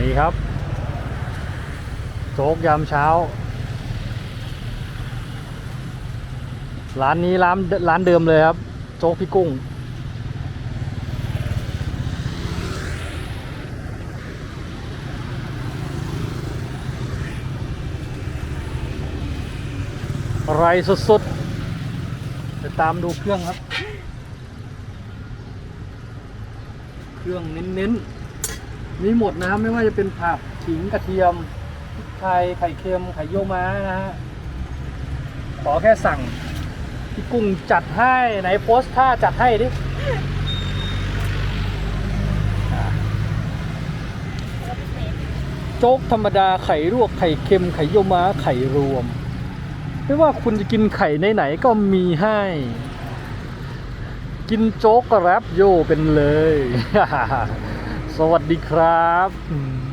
นี่ครับ โจ๊กยามเช้า ร้านนี้ร้านร้านเดิมเลยครับ โจ๊กพี่กุ้ง อะไรสุดๆไปตามดูเครื่องครับ เครื่องเน้นๆ มีหมดนะครับไม่ว่าจะเป็นผักขิงกระเทียมพริกไทยไข่เค็มไข่เยี่ยวม้านะฮะขอแค่สั่งพี่กุ้งจัดให้ไหนโพสท่าจัดให้ดิโจ๊กธรรมดาไข่ลวกไข่เค็มไข่เยี่ยวม้าไข่รวม ไม่ว่าคุณจะกินไข่ไหนๆก็มีให้ กินโจ๊กก็แรปโยเป็นเลย สวัสดีครับ